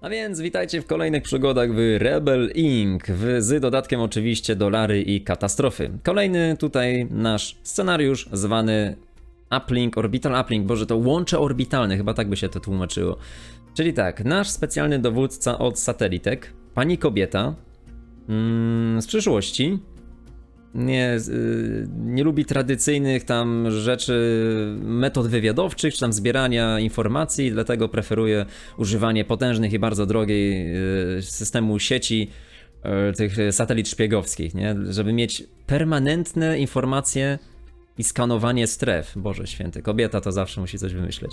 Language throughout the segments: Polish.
A więc witajcie w kolejnych przygodach w Rebel Inc. Z dodatkiem oczywiście dolary i katastrofy. Kolejny tutaj nasz scenariusz zwany Uplink, Orbital Uplink, boże to łącze orbitalne, chyba tak by się to tłumaczyło. Czyli tak, nasz specjalny dowódca od satelitek, pani kobieta mm, z przyszłości, nie, y, nie lubi tradycyjnych tam rzeczy, metod wywiadowczych, czy tam zbierania informacji, dlatego preferuje używanie potężnych i bardzo drogiej y, systemu sieci y, tych satelit szpiegowskich, nie? żeby mieć permanentne informacje i skanowanie stref. Boże święty, kobieta to zawsze musi coś wymyśleć.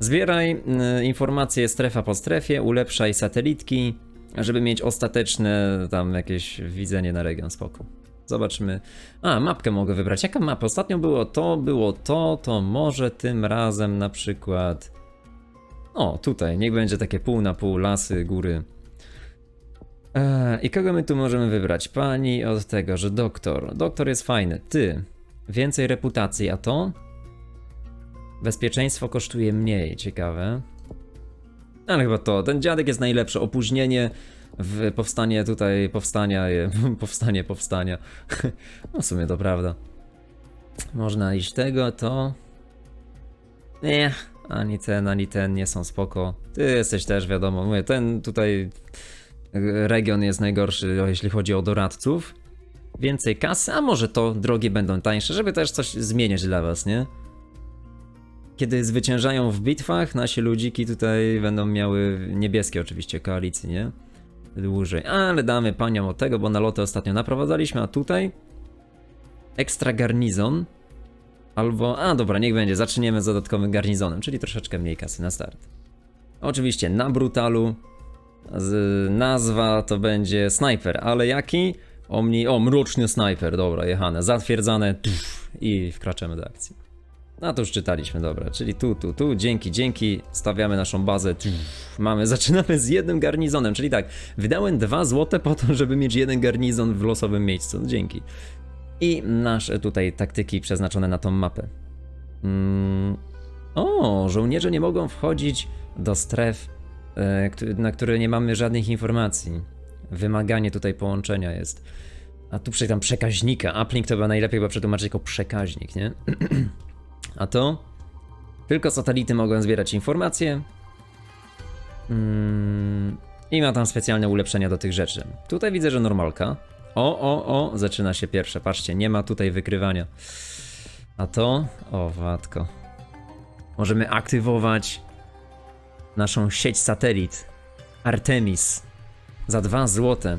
Zbieraj informacje strefa po strefie, ulepszaj satelitki, żeby mieć ostateczne tam jakieś widzenie na region spoko. Zobaczmy. A, mapkę mogę wybrać. Jaka mapa? Ostatnio było to, było to, to może tym razem na przykład. O, tutaj, niech będzie takie pół na pół, lasy, góry. Eee, I kogo my tu możemy wybrać? Pani od tego, że doktor. Doktor jest fajny. Ty. Więcej reputacji, a to? Bezpieczeństwo kosztuje mniej, ciekawe. Ale chyba to. Ten dziadek jest najlepszy. Opóźnienie w powstanie tutaj, powstania, powstanie, powstania. No w sumie to prawda. Można iść tego, to... Nie, ani ten, ani ten nie są spoko. Ty jesteś też, wiadomo, mówię, ten tutaj region jest najgorszy, jeśli chodzi o doradców. Więcej kasy, a może to drogie będą tańsze, żeby też coś zmieniać dla was, nie? Kiedy zwyciężają w bitwach, nasi ludziki tutaj będą miały niebieskie oczywiście koalicje, nie? Dłużej. Ale damy paniom od tego, bo naloty ostatnio naprowadzaliśmy, a tutaj ekstra garnizon. Albo, a dobra, niech będzie, zaczniemy z dodatkowym garnizonem, czyli troszeczkę mniej kasy na start. Oczywiście na brutalu. Z, nazwa to będzie snajper, ale jaki? Omni, o, mroczny snajper, dobra, jechane, zatwierdzane i wkraczamy do akcji. No to już czytaliśmy, dobra, czyli tu, tu, tu, dzięki, dzięki, stawiamy naszą bazę, tuf, mamy, zaczynamy z jednym garnizonem, czyli tak, wydałem dwa złote po to, żeby mieć jeden garnizon w losowym miejscu, no dzięki. I nasze tutaj taktyki przeznaczone na tą mapę. Mm. O, żołnierze nie mogą wchodzić do stref, e, na które nie mamy żadnych informacji. Wymaganie tutaj połączenia jest. A tu przy tam przekaźnika. Uplink to chyba najlepiej chyba przetłumaczyć jako przekaźnik, nie? A to? Tylko satelity mogą zbierać informacje. Mm, I ma tam specjalne ulepszenia do tych rzeczy. Tutaj widzę, że normalka. O, o, o, zaczyna się pierwsze. Patrzcie, nie ma tutaj wykrywania. A to? O. Możemy aktywować naszą sieć satelit Artemis za 2 złote.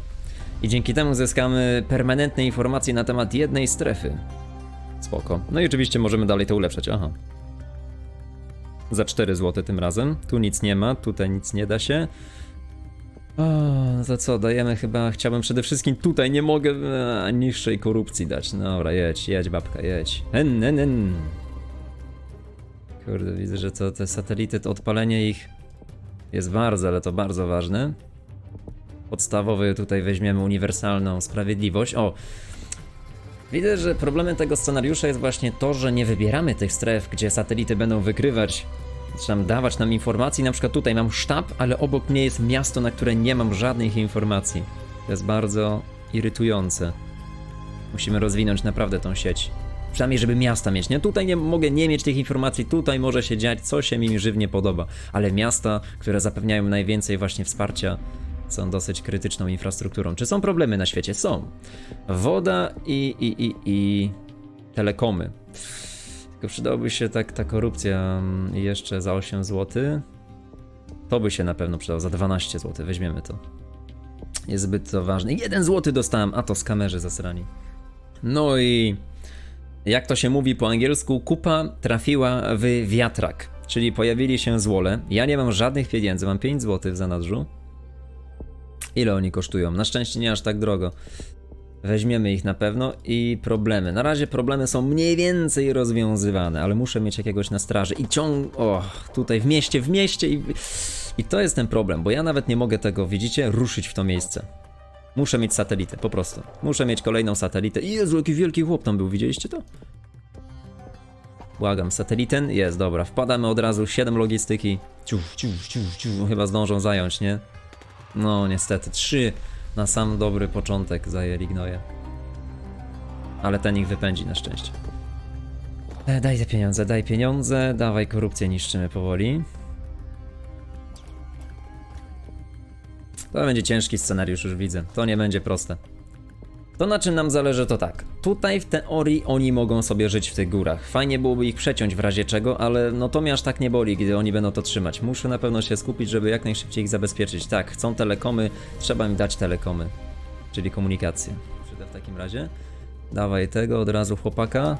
I dzięki temu zyskamy permanentne informacje na temat jednej strefy. Spoko. No i oczywiście możemy dalej to ulepszać. Aha. Za 4 zł tym razem. Tu nic nie ma, tutaj nic nie da się. O, no to co, dajemy chyba, chciałbym przede wszystkim tutaj, nie mogę e, niższej korupcji dać. Dobra, jedź, jedź babka, jedź. Hen, hen, hen. Kurde, widzę, że to te satelity, to odpalenie ich jest bardzo, ale to bardzo ważne. Podstawowy tutaj weźmiemy uniwersalną sprawiedliwość. O, Widzę, że problemem tego scenariusza jest właśnie to, że nie wybieramy tych stref, gdzie satelity będą wykrywać, czy tam dawać nam informacji. Na przykład tutaj mam sztab, ale obok mnie jest miasto, na które nie mam żadnych informacji. To jest bardzo irytujące. Musimy rozwinąć naprawdę tą sieć. Przynajmniej, żeby miasta mieć. Nie? Tutaj nie mogę nie mieć tych informacji, tutaj może się dziać, co się mi żywnie podoba. Ale miasta, które zapewniają najwięcej właśnie wsparcia, są dosyć krytyczną infrastrukturą. Czy są problemy na świecie? Są. Woda i, i, i, i telekomy. Tylko przydałoby się tak ta korupcja mm, jeszcze za 8 zł. To by się na pewno przydało, za 12 zł, weźmiemy to. Jest zbyt to ważne. 1 zł dostałem, a to z kamerzy zasrani. No i jak to się mówi po angielsku, kupa trafiła w wiatrak. Czyli pojawili się złole. Ja nie mam żadnych pieniędzy, mam 5 zł w zanadrzu. Ile oni kosztują? Na szczęście nie aż tak drogo. Weźmiemy ich na pewno i problemy. Na razie problemy są mniej więcej rozwiązywane, ale muszę mieć jakiegoś na straży i ciąg... O, tutaj w mieście, w mieście i... I to jest ten problem, bo ja nawet nie mogę tego, widzicie, ruszyć w to miejsce. Muszę mieć satelitę, po prostu. Muszę mieć kolejną satelitę. Jezu, jaki wielki chłop tam był, widzieliście to? Błagam, sateliten? Jest, dobra. Wpadamy od razu, 7 logistyki. Ciuf, ciuf, ciuf, ciuf. Chyba zdążą zająć, nie? No, niestety, trzy na sam dobry początek zajęli gnoje. Ale ten ich wypędzi na szczęście. E, daj te pieniądze, daj pieniądze, dawaj korupcję niszczymy powoli. To będzie ciężki scenariusz, już widzę. To nie będzie proste. To na czym nam zależy to tak. Tutaj w teorii oni mogą sobie żyć w tych górach. Fajnie byłoby ich przeciąć w razie czego, ale no to mnie aż tak nie boli, gdy oni będą to trzymać. Muszę na pewno się skupić, żeby jak najszybciej ich zabezpieczyć. Tak, chcą telekomy, trzeba im dać telekomy. Czyli komunikację. Przyda w takim razie. Dawaj tego od razu chłopaka.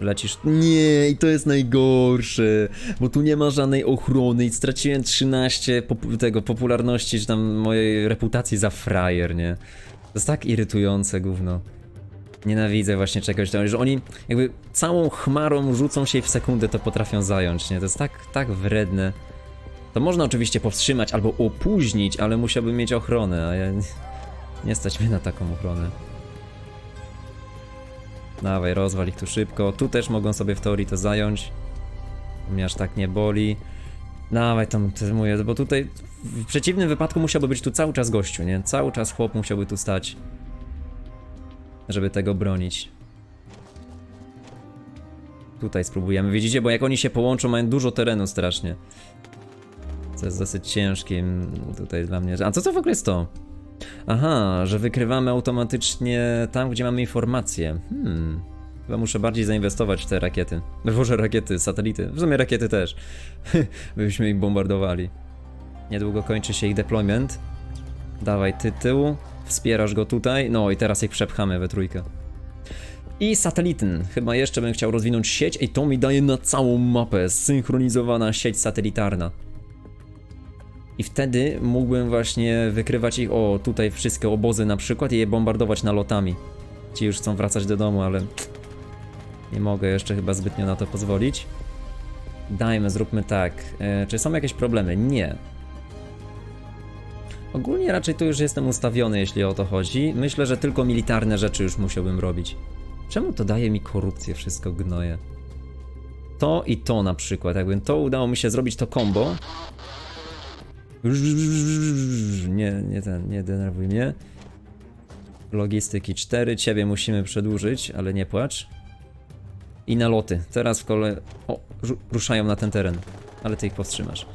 Lecisz. Nie, i to jest najgorsze, bo tu nie ma żadnej ochrony i straciłem 13 popu- tego popularności, czy tam mojej reputacji za frajer, nie? To jest tak irytujące, gówno. Nienawidzę właśnie czegoś tam, że oni jakby całą chmarą rzucą się i w sekundę to potrafią zająć, nie? To jest tak, tak wredne. To można oczywiście powstrzymać albo opóźnić, ale musiałbym mieć ochronę, a ja nie, nie stać mnie na taką ochronę. Dawaj, rozwal ich tu szybko. Tu też mogą sobie w teorii to zająć. Mnie aż tak nie boli. Dawaj tam, moje, bo tutaj w przeciwnym wypadku musiałby być tu cały czas gościu, nie? Cały czas chłop musiałby tu stać. Żeby tego bronić. Tutaj spróbujemy, widzicie? Bo jak oni się połączą, mają dużo terenu strasznie. Co jest dosyć ciężkim tutaj dla mnie. A co to w ogóle jest to? Aha, że wykrywamy automatycznie tam, gdzie mamy informacje. Hmm. Chyba muszę bardziej zainwestować w te rakiety. Boże, rakiety, satelity. W sumie rakiety też. Byśmy ich bombardowali. Niedługo kończy się ich deployment. Dawaj tytuł. Wspierasz go tutaj. No i teraz ich przepchamy we trójkę. I satelityn. Chyba jeszcze bym chciał rozwinąć sieć. i to mi daje na całą mapę. Zsynchronizowana sieć satelitarna. I wtedy mógłbym właśnie wykrywać ich, o tutaj wszystkie obozy na przykład i je bombardować nalotami. Ci już chcą wracać do domu, ale nie mogę jeszcze chyba zbytnio na to pozwolić. Dajmy, zróbmy tak. E, czy są jakieś problemy? Nie. Ogólnie raczej tu już jestem ustawiony, jeśli o to chodzi. Myślę, że tylko militarne rzeczy już musiałbym robić. Czemu to daje mi korupcję, wszystko gnoje? To i to na przykład. Jakbym to udało mi się zrobić, to combo, nie, nie ten, nie denerwuj mnie. Logistyki 4, ciebie musimy przedłużyć, ale nie płacz. I naloty. Teraz w kole... O, ru- ruszają na ten teren, ale ty ich powstrzymasz.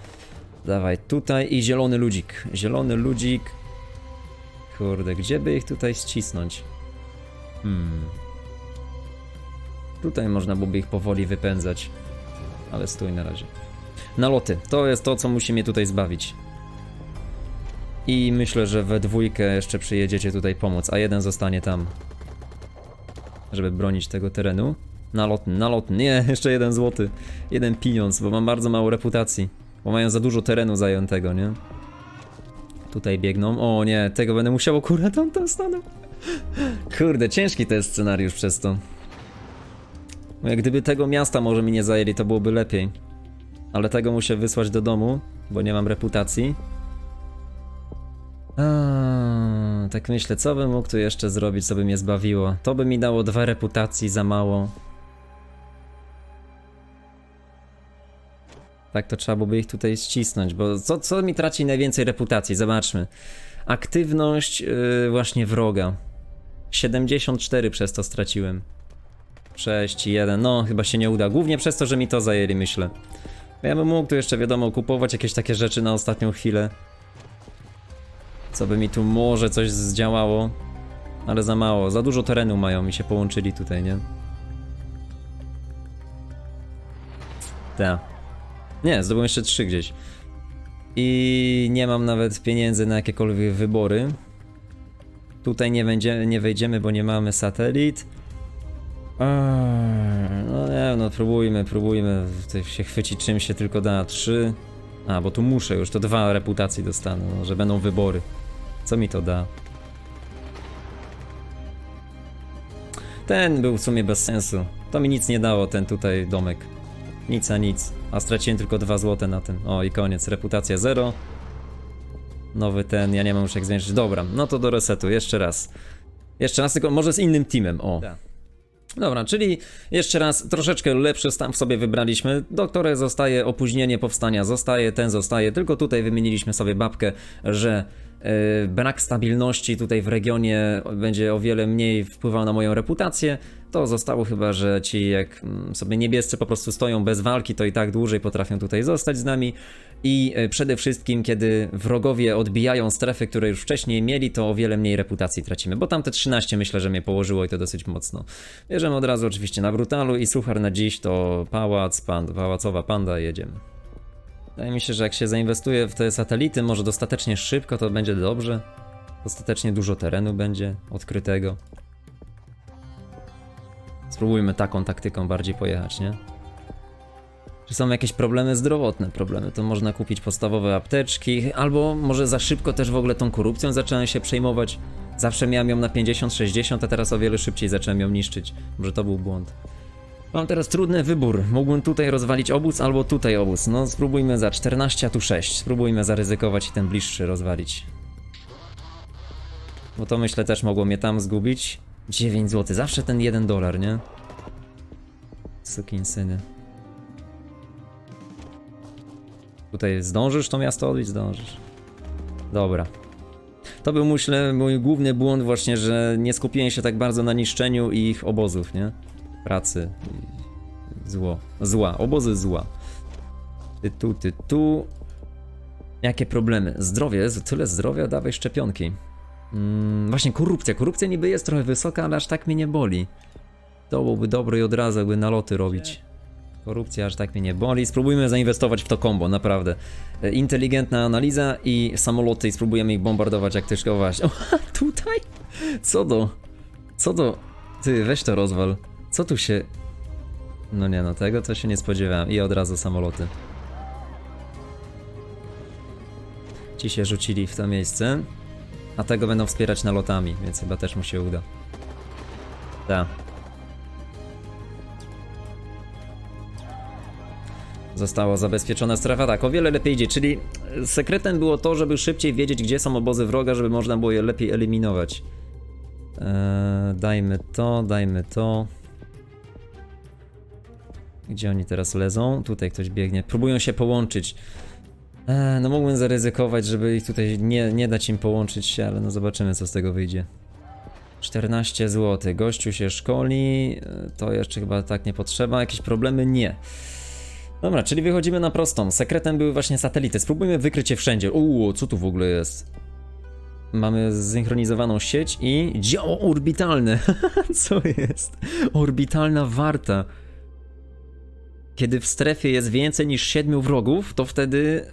Dawaj, tutaj i zielony ludzik. Zielony ludzik. Kurde, gdzie by ich tutaj ścisnąć? Hmm. Tutaj można byłoby ich powoli wypędzać. Ale stój na razie. Naloty. To jest to, co musi mnie tutaj zbawić. I myślę, że we dwójkę jeszcze przyjedziecie tutaj pomóc, a jeden zostanie tam. Żeby bronić tego terenu. Nalotny, nalotny, nie, jeszcze jeden złoty. Jeden pieniądz, bo mam bardzo mało reputacji. Bo mają za dużo terenu zajętego, nie? Tutaj biegną. O nie, tego będę musiał, kurde, tam tam stanął. Kurde, ciężki to jest scenariusz przez to. Bo jak gdyby tego miasta może mi nie zajęli, to byłoby lepiej. Ale tego muszę wysłać do domu, bo nie mam reputacji. Tak myślę, co bym mógł tu jeszcze zrobić, co by mnie zbawiło. To by mi dało dwa reputacji za mało. Tak to trzeba byłoby ich tutaj ścisnąć, bo co, co mi traci najwięcej reputacji? Zobaczmy. Aktywność yy, właśnie wroga. 74 przez to straciłem. 6 i 1. No, chyba się nie uda. Głównie przez to, że mi to zajęli, myślę. Ja bym mógł tu jeszcze, wiadomo, kupować jakieś takie rzeczy na ostatnią chwilę. Co by mi tu może coś zdziałało. Ale za mało. Za dużo terenu mają mi się połączyli tutaj, nie? Ta. Nie, zdobyłem jeszcze trzy gdzieś. I nie mam nawet pieniędzy na jakiekolwiek wybory. Tutaj nie, będzie, nie wejdziemy, bo nie mamy satelit. Eee, No nie, no próbujmy, próbujmy się chwycić czym się tylko da. Trzy. A, bo tu muszę już, to dwa reputacji dostanę, no, że będą wybory. Co mi to da? Ten był w sumie bez sensu. To mi nic nie dało, ten tutaj domek. Nic a nic. A straciłem tylko dwa złote na tym. O i koniec. Reputacja zero. Nowy ten, ja nie mam już jak zwiększyć. Dobra, no to do resetu, jeszcze raz. Jeszcze raz, tylko może z innym teamem, o. Dobra, czyli jeszcze raz troszeczkę lepszy stan w sobie wybraliśmy. Doktore zostaje, opóźnienie powstania zostaje, ten zostaje, tylko tutaj wymieniliśmy sobie babkę, że brak stabilności tutaj w regionie będzie o wiele mniej wpływał na moją reputację. To zostało chyba, że ci jak mm, sobie niebiescy po prostu stoją bez walki, to i tak dłużej potrafią tutaj zostać z nami. I e, przede wszystkim, kiedy wrogowie odbijają strefy, które już wcześniej mieli, to o wiele mniej reputacji tracimy, bo tamte 13 myślę, że mnie położyło i to dosyć mocno. Bierzemy od razu oczywiście na brutalu i suchar na dziś to pałac, pan, pałacowa panda, jedziemy. Wydaje mi się, że jak się zainwestuje w te satelity, może dostatecznie szybko, to będzie dobrze. Dostatecznie dużo terenu będzie odkrytego. Spróbujmy taką taktyką bardziej pojechać, nie? Czy są jakieś problemy zdrowotne? Problemy to można kupić podstawowe apteczki, albo może za szybko też w ogóle tą korupcją zacząłem się przejmować. Zawsze miałem ją na 50-60, a teraz o wiele szybciej zacząłem ją niszczyć. Może to był błąd. Mam teraz trudny wybór. Mógłbym tutaj rozwalić obóz, albo tutaj obóz. No spróbujmy za 14, a tu 6. Spróbujmy zaryzykować i ten bliższy rozwalić. Bo to myślę też mogło mnie tam zgubić. 9 zł, zawsze ten 1 dolar, nie? Sukinsyny. Tutaj zdążysz to miasto odbić? Zdążysz. Dobra. To był, myślę, mój główny błąd właśnie, że nie skupiłem się tak bardzo na niszczeniu ich obozów, nie? Pracy. Zło. Zła. Obozy zła. Ty tu, ty tu. Jakie problemy? Zdrowie, tyle zdrowia, dawaj szczepionki. Mm, właśnie korupcja. Korupcja niby jest trochę wysoka, ale aż tak mnie nie boli. To byłoby dobre i od razu jakby naloty robić. Korupcja aż tak mnie nie boli. Spróbujmy zainwestować w to kombo, naprawdę. E, Inteligentna analiza i samoloty i spróbujemy ich bombardować jak tylko właśnie. O, tutaj? Co do? Co do? Ty, weź to rozwal. Co tu się... No nie no, tego to się nie spodziewałem. I od razu samoloty. Ci się rzucili w to miejsce. A tego będą wspierać nalotami, więc chyba też mu się uda. Tak. Została zabezpieczona strefa, tak, o wiele lepiej idzie, czyli sekretem było to, żeby szybciej wiedzieć, gdzie są obozy wroga, żeby można było je lepiej eliminować. Eee, dajmy to, dajmy to. Gdzie oni teraz lezą? Tutaj ktoś biegnie. Próbują się połączyć. Eee, no mógłbym zaryzykować, żeby ich tutaj nie, nie dać im połączyć się, ale no zobaczymy, co z tego wyjdzie. 14 zł. Gościu się szkoli. e, To jeszcze chyba tak nie potrzeba. Jakieś problemy? Nie. Dobra, czyli wychodzimy na prostą. Sekretem były właśnie satelity. Spróbujmy wykryć je wszędzie. Uuu, co tu w ogóle jest? Mamy zsynchronizowaną sieć i działo orbitalne. co jest? Orbitalna warta. Kiedy w strefie jest więcej niż siedmiu wrogów, to wtedy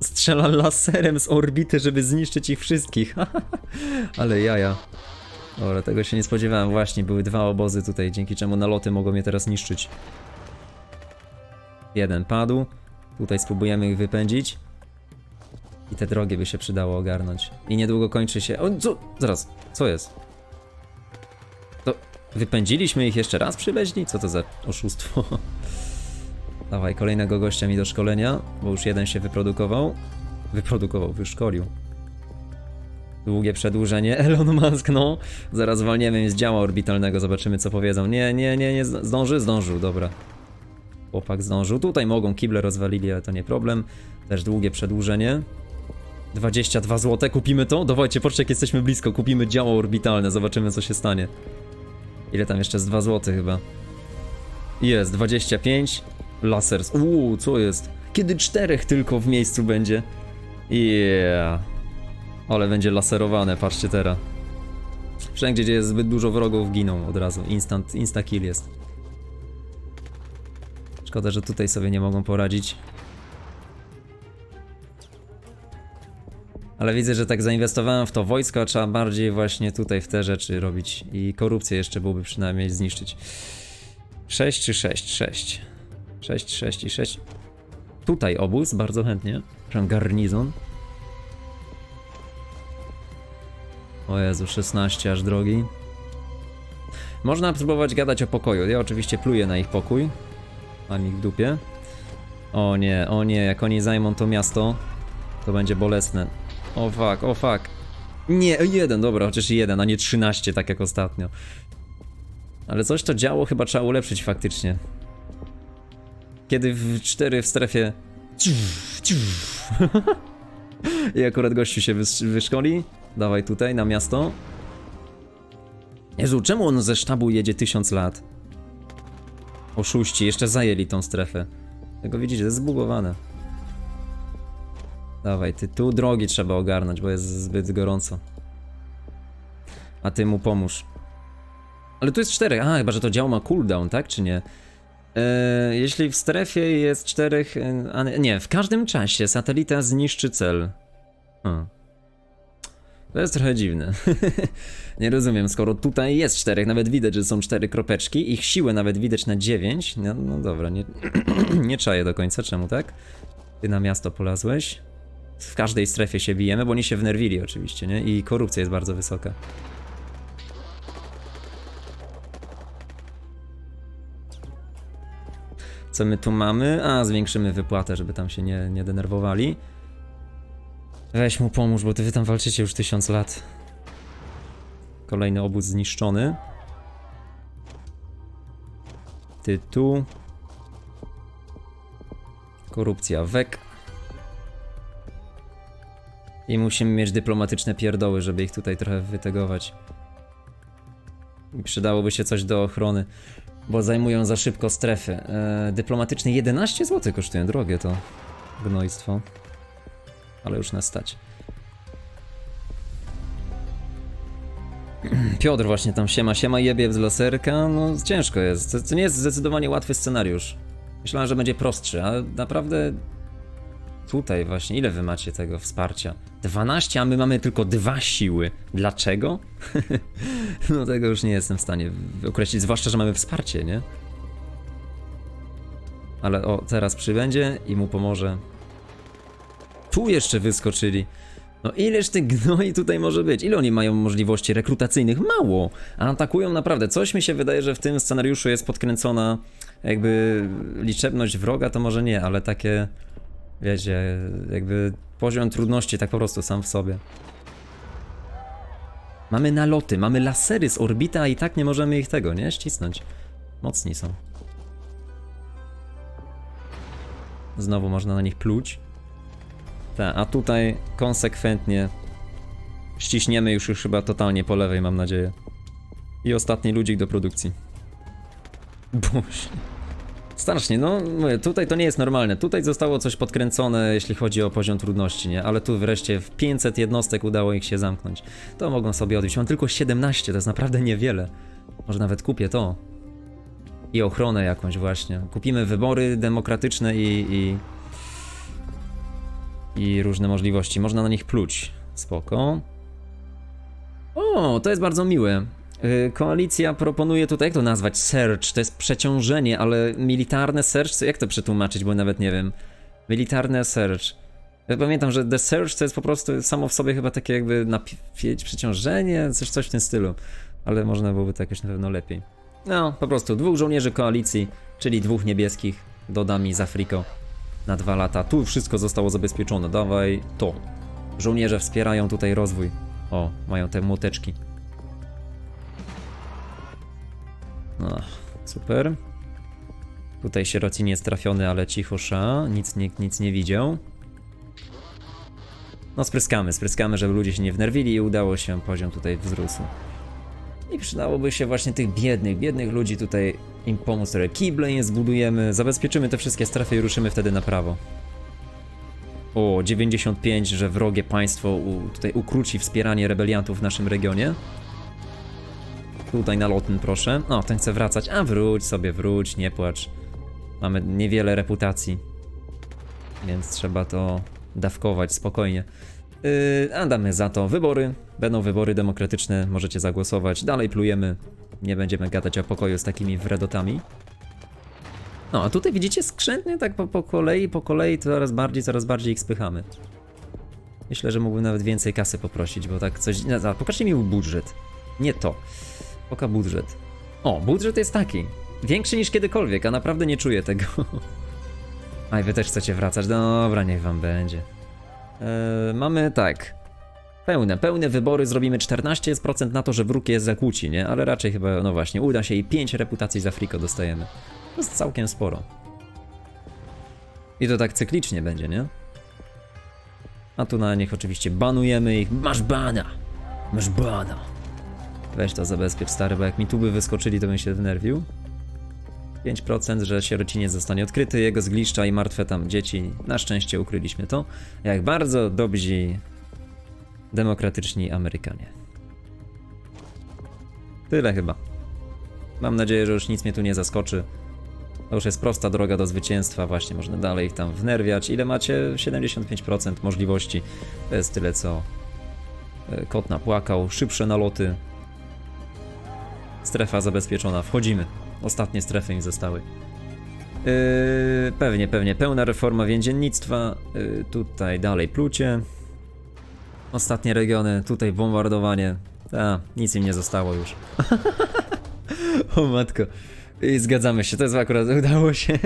strzela laserem z orbity, żeby zniszczyć ich wszystkich. Ale jaja. Dobra, tego się nie spodziewałem. Właśnie, były dwa obozy tutaj, dzięki czemu naloty mogą mnie teraz niszczyć. Jeden padł. Tutaj spróbujemy ich wypędzić. I te drogie by się przydało ogarnąć. I niedługo kończy się. O, co? Zaraz, co jest? To wypędziliśmy ich jeszcze raz przyleźli? Co to za oszustwo? Dawaj, kolejnego gościa mi do szkolenia, bo już jeden się wyprodukował. Wyprodukował, wyszkolił. Długie przedłużenie. Elon Musk, no. Zaraz zwalniemy z działa orbitalnego, zobaczymy co powiedzą. Nie, nie, nie, nie zd- zdąży? Zdążył, dobra. Chłopak zdążył. Tutaj mogą, kible rozwalili, ale to nie problem. Też długie przedłużenie. 22 zł, kupimy to? Dawajcie, patrzcie jak jesteśmy blisko, kupimy działo orbitalne, zobaczymy co się stanie. Ile tam jeszcze z 2 zł chyba? Jest, 25. Lasers. Uuu, co jest? Kiedy czterech tylko w miejscu będzie? Yeah. Ale będzie laserowane, patrzcie teraz. Wszędzie, gdzie jest zbyt dużo wrogów, giną od razu. Instant, insta kill jest. Szkoda, że tutaj sobie nie mogą poradzić. Ale widzę, że tak zainwestowałem w to wojsko, trzeba bardziej właśnie tutaj w te rzeczy robić. I korupcję jeszcze byłoby przynajmniej zniszczyć. 6 czy 6? 6. 6, 6 i 6. Tutaj obóz, bardzo chętnie. Przepraszam, garnizon. O Jezu, 16 aż drogi. Można spróbować gadać o pokoju. Ja oczywiście pluję na ich pokój. Mam ich w dupie. O nie, o nie, jak oni zajmą to miasto, to będzie bolesne. O fuck, o fuck. Nie, jeden, dobra, chociaż jeden, a nie 13, tak jak ostatnio. Ale coś to działo chyba trzeba ulepszyć faktycznie. Kiedy w 4 w strefie. I akurat gościu się wys- wyszkoli. Dawaj tutaj na miasto. Jezu, czemu on ze sztabu jedzie tysiąc lat? Oszuści, jeszcze zajęli tą strefę. Tego widzicie, to jest zbugowane. Dawaj, ty tu drogi trzeba ogarnąć, bo jest zbyt gorąco. A ty mu pomóż. Ale tu jest czterech. A, chyba, że to dział ma cooldown, tak? Czy nie? E, jeśli w strefie jest czterech. e, A nie, w każdym czasie satelita zniszczy cel. Hmm. To jest trochę dziwne. nie rozumiem, skoro tutaj jest czterech, nawet widać, że są cztery kropeczki, ich siłę nawet widać na dziewięć. No, no dobra, nie, nie czaję do końca, czemu tak? Ty na miasto polazłeś. W każdej strefie się bijemy, bo oni się wnerwili oczywiście, nie? I korupcja jest bardzo wysoka. Co my tu mamy? A, zwiększymy wypłatę, żeby tam się nie, nie denerwowali. Weź mu pomóż, bo ty wy tam walczycie już tysiąc lat. Kolejny obóz zniszczony. Ty tu. Korupcja wek. I musimy mieć dyplomatyczne pierdoły, żeby ich tutaj trochę wytegować. I przydałoby się coś do ochrony, bo zajmują za szybko strefy. E, dyplomatyczne 11 zł kosztują, drogie to gnojstwo. Ale już nas stać. Piotr właśnie tam siema, siema jebie z laserka, no ciężko jest. To, to nie jest zdecydowanie łatwy scenariusz. Myślałem, że będzie prostszy, a naprawdę tutaj właśnie, ile wy macie tego wsparcia? 12, a my mamy tylko dwa siły. Dlaczego? no tego już nie jestem w stanie określić, zwłaszcza, że mamy wsparcie, nie? Ale o, teraz przybędzie i mu pomoże. Tu jeszcze wyskoczyli. No ileż tych gnoi tutaj może być? Ile oni mają możliwości rekrutacyjnych? Mało! A atakują naprawdę. Coś mi się wydaje, że w tym scenariuszu jest podkręcona jakby liczebność wroga, to może nie, ale takie wiecie, jakby poziom trudności tak po prostu sam w sobie. Mamy naloty, mamy lasery z orbity, a i tak nie możemy ich tego, nie? Ścisnąć. Mocni są. Znowu można na nich pluć. Tak, a tutaj konsekwentnie ściśniemy już, już chyba totalnie po lewej, mam nadzieję. I ostatni ludzik do produkcji. Boże. Strasznie, no tutaj to nie jest normalne. Tutaj zostało coś podkręcone, jeśli chodzi o poziom trudności, nie? Ale tu wreszcie w 500 jednostek udało ich się zamknąć. To mogą sobie odbić. Mam tylko 17, to jest naprawdę niewiele. Może nawet kupię to. I ochronę jakąś właśnie. Kupimy wybory demokratyczne i... i... I różne możliwości. Można na nich pluć. Spoko. O, to jest bardzo miłe. Y, Koalicja proponuje tutaj, jak to nazwać? Search, to jest przeciążenie, ale militarne search, jak to przetłumaczyć, bo nawet nie wiem. Militarne search. Ja pamiętam, że the search to jest po prostu samo w sobie chyba takie jakby napięć, przeciążenie, coś, coś w tym stylu. Ale można byłoby to jakoś na pewno lepiej. No, po prostu dwóch żołnierzy koalicji, czyli dwóch niebieskich, dodami z Afriko na dwa lata. Tu wszystko zostało zabezpieczone, dawaj to. Żołnierze wspierają tutaj rozwój. O, mają te młoteczki. No, super. Tutaj sierociniec trafiony, ale cicho sza, nic, nikt nic nie widział. No spryskamy, spryskamy, żeby ludzie się nie wnerwili i udało się, poziom tutaj wzrósł. I przydałoby się właśnie tych biednych, biednych ludzi tutaj im pomóc, które kible zbudujemy, zabezpieczymy te wszystkie strefy i ruszymy wtedy na prawo. O, 95, że wrogie państwo tutaj ukróci wspieranie rebeliantów w naszym regionie. Tutaj na lotyn proszę. O, ten chce wracać. A wróć sobie, wróć, nie płacz. Mamy niewiele reputacji. Więc trzeba to dawkować spokojnie. Yy, a damy za to wybory. Będą wybory demokratyczne, możecie zagłosować. Dalej plujemy. Nie będziemy gadać o pokoju z takimi wredotami. No, a tutaj widzicie skrzętnie, tak po, po kolei, po kolei coraz bardziej, coraz bardziej ich spychamy. Myślę, że mógłbym nawet więcej kasy poprosić, bo tak coś... No, pokażcie mi budżet. Nie to. Poka budżet. O, budżet jest taki. Większy niż kiedykolwiek, a naprawdę nie czuję tego. A i wy też chcecie wracać? Dobra, niech wam będzie. Eee, mamy tak. Pełne, pełne wybory zrobimy 14% jest procent na to, że wróg je zakłóci, nie? Ale raczej chyba, no właśnie, uda się i 5 reputacji za Friko dostajemy. To jest całkiem sporo. I to tak cyklicznie będzie, nie? A tu na nich oczywiście banujemy ich. Masz bana! Masz bana! Weź to zabezpiecz stary, bo jak mi tu by wyskoczyli, to bym się wnerwił. 5%, że sierociniec zostanie odkryty, jego zgliszcza i martwe tam dzieci. Na szczęście ukryliśmy to. Jak bardzo dobrzy demokratyczni Amerykanie. Tyle chyba. Mam nadzieję, że już nic mnie tu nie zaskoczy. To już jest prosta droga do zwycięstwa, właśnie można dalej ich tam wnerwiać. Ile macie? 75% możliwości. To jest tyle co e, kot napłakał. Szybsze naloty. Strefa zabezpieczona, wchodzimy. Ostatnie strefy mi zostały. Yy, pewnie, pewnie. Pełna reforma więziennictwa. Yy, tutaj dalej plucie. Ostatnie regiony, tutaj bombardowanie. A, nic im nie zostało już. o matko. I zgadzamy się, to jest akurat, udało się.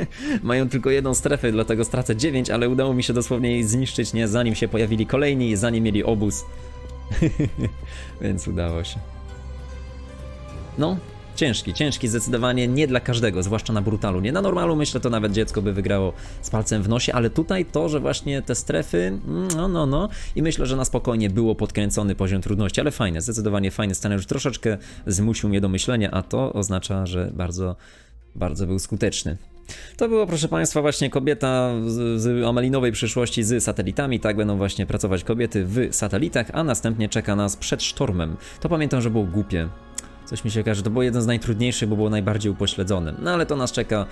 Mają tylko jedną strefę, dlatego stracę 9, ale udało mi się dosłownie jej zniszczyć, nie? Zanim się pojawili kolejni, zanim mieli obóz. Więc udało się. No, ciężki, ciężki zdecydowanie nie dla każdego, zwłaszcza na brutalu. Nie na normalu myślę, to nawet dziecko by wygrało z palcem w nosie, ale tutaj to, że właśnie te strefy, mm, no, no, no i myślę, że na spokojnie było podkręcony poziom trudności, ale fajne, zdecydowanie fajny scenariusz, troszeczkę zmusił mnie do myślenia, a to oznacza, że bardzo, bardzo był skuteczny. To było, proszę Państwa, właśnie kobieta z, z przyszłości z satelitami. Tak będą właśnie pracować kobiety w satelitach, a następnie czeka nas przed sztormem. To pamiętam, że było głupie. Coś mi się każe, to było jeden z najtrudniejszych, bo było najbardziej upośledzonym. No ale to nas czeka yy,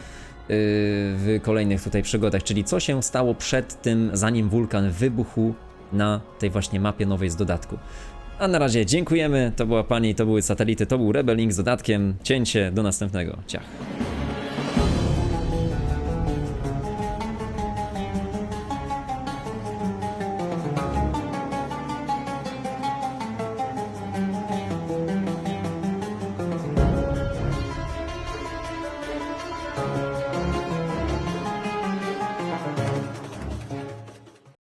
w kolejnych tutaj przygodach, czyli co się stało przed tym, zanim wulkan wybuchł na tej właśnie mapie nowej z dodatku. A na razie dziękujemy, to była pani, to były satelity, to był Rebelling z dodatkiem, cięcie, do następnego, ciach.